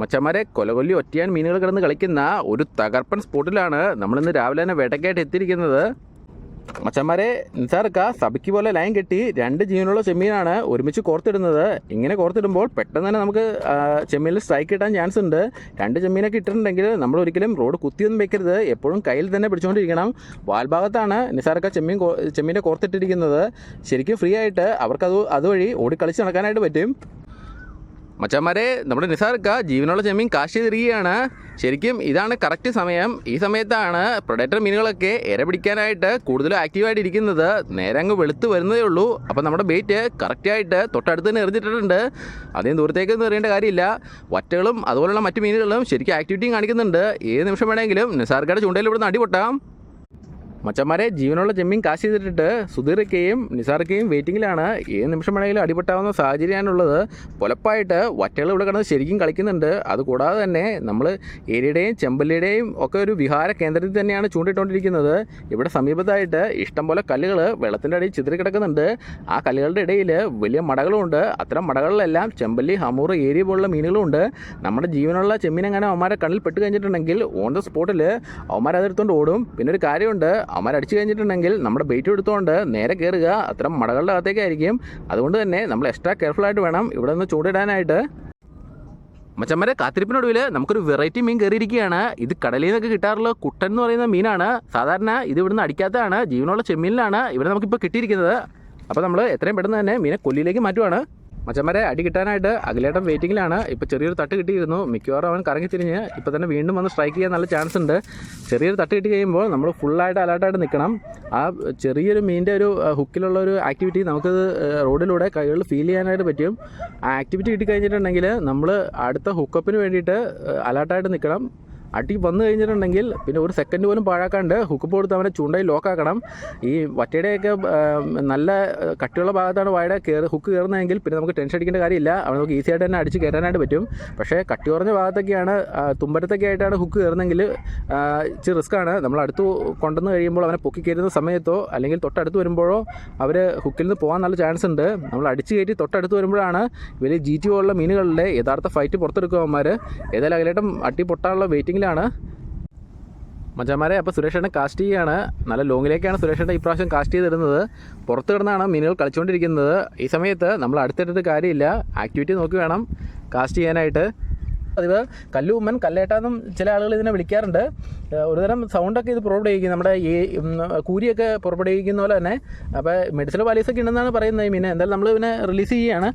മച്ചന്മാരെ കൊലകൊല്ലി ഒറ്റയാൻ മീനുകൾ കിടന്ന് കളിക്കുന്ന ഒരു തകർപ്പൻ സ്പോട്ടിലാണ് നമ്മളിന്ന് രാവിലെ തന്നെ വേട്ടയ്ക്കായിട്ട് എത്തിയിരിക്കുന്നത്. മച്ചന്മാരെ നിസാർക്ക സഭയ്ക്ക് പോലെ ലൈൻ കെട്ടി രണ്ട് ജീവനുള്ള ചെമ്മീനാണ് ഒരുമിച്ച് കോർത്തിടുന്നത്. ഇങ്ങനെ കോർത്തിടുമ്പോൾ പെട്ടെന്ന് തന്നെ നമുക്ക് ചെമ്മീനിൽ സ്ട്രൈക്ക് കിട്ടാൻ ചാൻസ് ഉണ്ട്. രണ്ട് ചെമ്മീനൊക്കെ ഇട്ടിട്ടുണ്ടെങ്കിൽ നമ്മൾ ഒരിക്കലും റോഡ് കുത്തിയൊന്നും വെക്കരുത്. എപ്പോഴും കയ്യിൽ തന്നെ പിടിച്ചുകൊണ്ടിരിക്കണം. വാൽഭാഗത്താണ് നിസാർക്ക ചെമ്മീൻ ചെമ്മീനെ കോർത്തിട്ടിരിക്കുന്നത്. ശരിക്കും ഫ്രീ ആയിട്ട് അവർക്കത് അതുവഴി ഓടി കളിച്ച് നടക്കാനായിട്ട് പറ്റും. മച്ചന്മാരെ നമ്മുടെ നിസാർക്ക ജീവനുള്ള ചെമ്മീൻ കാശ് തിരികെയാണ് ശരിക്കും ഇതാണ് കറക്റ്റ് സമയം. ഈ സമയത്താണ് പ്രൊഡക്റ്റർ മീനുകളൊക്കെ ഇര പിടിക്കാനായിട്ട് കൂടുതലും ആക്റ്റീവായിട്ട് ഇരിക്കുന്നത്. നേരെ അങ്ങ് വെളുത്ത് വരുന്നതേ ഉള്ളൂ. അപ്പോൾ നമ്മുടെ ബെയ്റ്റ് കറക്റ്റായിട്ട് തൊട്ടടുത്ത് തന്നെ എറിഞ്ഞിട്ടുണ്ട് അധികം ദൂരത്തേക്കൊന്നും എറിയേണ്ട കാര്യമില്ല. വറ്റകളും അതുപോലുള്ള മറ്റു മീനുകളും ശരിക്കും ആക്ടിവിറ്റിയും കാണിക്കുന്നുണ്ട്. ഏത് നിമിഷം വേണമെങ്കിലും നിസാർക്കയുടെ ചൂണ്ടയിൽ ഇവിടുന്ന് അടിപൊട്ടാം മച്ചന്മാരെ ജീവനുള്ള ചെമ്മീൻ കാശ് ചെയ്തിട്ടിട്ട് സുധീറയ്ക്കയും നിസാർക്കയും വെയിറ്റിങ്ങിലാണ് ഏത് നിമിഷം വേണമെങ്കിലും അടിപെട്ടാവുന്ന സാഹചര്യമാണുള്ളത്. പൊലപ്പായിട്ട് വറ്റകൾ ഇവിടെ കിടന്ന് ശരിക്കും കളിക്കുന്നുണ്ട്. അതുകൂടാതെ തന്നെ നമ്മൾ ഏരിയയുടെയും ചെമ്പല്ലിയുടെയും ഒക്കെ ഒരു വിഹാര കേന്ദ്രത്തിൽ തന്നെയാണ് ചൂണ്ടിട്ടുകൊണ്ടിരിക്കുന്നത് ഇവിടെ സമീപത്തായിട്ട് ഇഷ്ടംപോലെ കല്ലുകൾ വെള്ളത്തിന്റെ അടിയിൽ ചിതറി കിടക്കുന്നുണ്ട്. ആ കല്ലുകളുടെ ഇടയിൽ വലിയ മടകളുമുണ്ട് അത്തരം മടകളിലെല്ലാം ചെമ്പല്ലി ഹമൂർ ഏരിയ പോലുള്ള മീനുകളുമുണ്ട് നമ്മുടെ ജീവനുള്ള ചെമ്മീനെങ്ങനെ അവന്മാരെ കണ്ണിൽ പെട്ട് കഴിഞ്ഞിട്ടുണ്ടെങ്കിൽ ഓൺ ദ സ്പോട്ടിൽ അവന്മാർ അതെടുത്തുകൊണ്ട് ഓടും. പിന്നെ ഒരു കാര്യമുണ്ട് അവന്മാർ അടിച്ചു കഴിഞ്ഞിട്ടുണ്ടെങ്കിൽ നമ്മുടെ ബെയ്റ്റ് എടുത്തുകൊണ്ട് നേരെ കയറുക അത്തരം മടകളുടെ അകത്തേക്കായിരിക്കും അതുകൊണ്ട് തന്നെ നമ്മൾ എക്സ്ട്രാ കെയർഫുൾ ആയിട്ട് വേണം ഇവിടെ നിന്ന് ചൂണ്ടിടാനായിട്ട് മച്ചന്മാരെ കാത്തിരിപ്പിനൊടുവിൽ നമുക്കൊരു വെറൈറ്റി മീൻ കയറിയിരിക്കുകയാണ് ഇത് കടലിൽ നിന്നൊക്കെ കിട്ടാറുള്ള കുട്ടൻ എന്ന് പറയുന്ന മീനാണ്. സാധാരണ ഇത് ഇവിടുന്ന് അടിക്കാത്തതാണ്. ജീവനുള്ള ചെമ്മീനിലാണ് ഇവിടെ നമുക്കിപ്പോൾ കിട്ടിയിരിക്കുന്നത്. അപ്പോൾ നമ്മൾ എത്രയും പെട്ടെന്ന് തന്നെ മീനെ കൊല്ലിയിലേക്ക് മാറ്റുവാണ്. മച്ചമ്മരെ അടി കിട്ടാനായിട്ട് അഖിലേട്ടൻ വെയിറ്റിങ്ങിലാണ് ഇപ്പോൾ ചെറിയൊരു തട്ട് കിട്ടിയിരുന്നു. മിക്കവാറും അവൻ കറങ്ങി തിരിഞ്ഞ് ഇപ്പോൾ തന്നെ വീണ്ടും വന്ന് സ്ട്രൈക്ക് ചെയ്യാൻ നല്ല ചാൻസ് ഉണ്ട്. ചെറിയൊരു തട്ട് കിട്ടി കഴിയുമ്പോൾ നമ്മൾ ഫുള്ളായിട്ട് അലേർട്ടായിട്ട് നിൽക്കണം ആ ചെറിയൊരു മീനിന്റെ ഒരു ഹുക്കിലുള്ള ഒരു ആക്ടിവിറ്റി നമുക്ക് റോഡിലൂടെ കൈകളിൽ ഫീൽ ചെയ്യാനായിട്ട് പറ്റും. ആ ആക്ടിവിറ്റി കിട്ടിക്കഴിഞ്ഞിട്ടുണ്ടെങ്കിൽ നമ്മൾ അടുത്ത ഹുക്കപ്പിന് വേണ്ടിയിട്ട് അലേർട്ടായിട്ട് നിൽക്കണം അടി വന്നു കഴിഞ്ഞിട്ടുണ്ടെങ്കിൽ പിന്നെ ഒരു സെക്കൻഡ് പോലും പാഴാക്കാണ്ട് ഹുക്കപ്പ് കൊടുത്ത് അവനെ ചൂണ്ടയിൽ ലോക്കാക്കണം ഈ വറ്റയുടെയൊക്കെ നല്ല കട്ടിയുള്ള ഭാഗത്താണ് വായുടെ കയറി ഹുക്ക് കയറുന്നതെങ്കിൽ പിന്നെ നമുക്ക് ടെൻഷൻ അടിക്കേണ്ട കാര്യമില്ല. അവൻ നമുക്ക് ഈസി ആയിട്ട് തന്നെ അടിച്ച് കയറാനായിട്ട് പറ്റും. പക്ഷേ കട്ടി കുറഞ്ഞ ഭാഗത്തൊക്കെയാണ് തുമ്പരത്തൊക്കെ ആയിട്ടാണ് ഹുക്ക് കയറുന്നതെങ്കിൽ ഇച്ചിരി റിസ്ക്കാണ് നമ്മൾ അടുത്ത് കൊണ്ടുവന്ന് കഴിയുമ്പോൾ അവനെ പൊക്കി കയറുന്ന സമയത്തോ അല്ലെങ്കിൽ തൊട്ടടുത്ത് വരുമ്പോഴോ അവർ ഹുക്കിൽ നിന്ന് പോകാൻ നല്ല ചാൻസ് ഉണ്ട്. നമ്മൾ അടിച്ച് കയറ്റി തൊട്ടടുത്ത് വരുമ്പോഴാണ് ഇവർ ജി ടി പോലുള്ള മീനുകളുടെ യഥാർത്ഥ ഫൈറ്റ് പുറത്തെടുക്കുക അവന്മാർ ഏതായാലും അകലേട്ടം അട്ടി പൊട്ടാനുള്ള വെയിറ്റിങ്ങിലാണ് മച്ചാമാരെ അപ്പോൾ സുരേഷേട്ടൻ കാസ്റ്റ് ചെയ്യുകയാണ് നല്ല ലോങ്ങിലേക്കാണ് സുരേഷേട്ടൻ ഇപ്രാവശ്യം കാസ്റ്റ് ചെയ്തിടുന്നത്. പുറത്ത് കിടന്നാണ് മീനുകൾ കളിച്ചുകൊണ്ടിരിക്കുന്നത് ഈ സമയത്ത് നമ്മൾ അടുത്തിട്ടിട്ട് കാര്യമില്ല. ആക്ടിവിറ്റി നോക്കി വേണം കാസ്റ്റ് ചെയ്യാനായിട്ട്. പതിവ് കല്ലുമ്മൻ കല്ലേട്ടാന്നും ചില ആളുകൾ ഇതിനെ വിളിക്കാറുണ്ട്. ഒരുതരം സൗണ്ടൊക്കെ ഇത് പുറപ്പെടുവിക്കും. നമ്മുടെ ഈ കൂരിയൊക്കെ പുറപ്പെടുവിക്കുന്ന പോലെ തന്നെ. അപ്പോൾ മെഡിസിനൽ പാലീസൊക്കെ ഉണ്ടെന്നാണ് പറയുന്നത്. ഈ മീനെ എന്തായാലും നമ്മൾ ഇതിനെ റിലീസ് ചെയ്യുകയാണ്.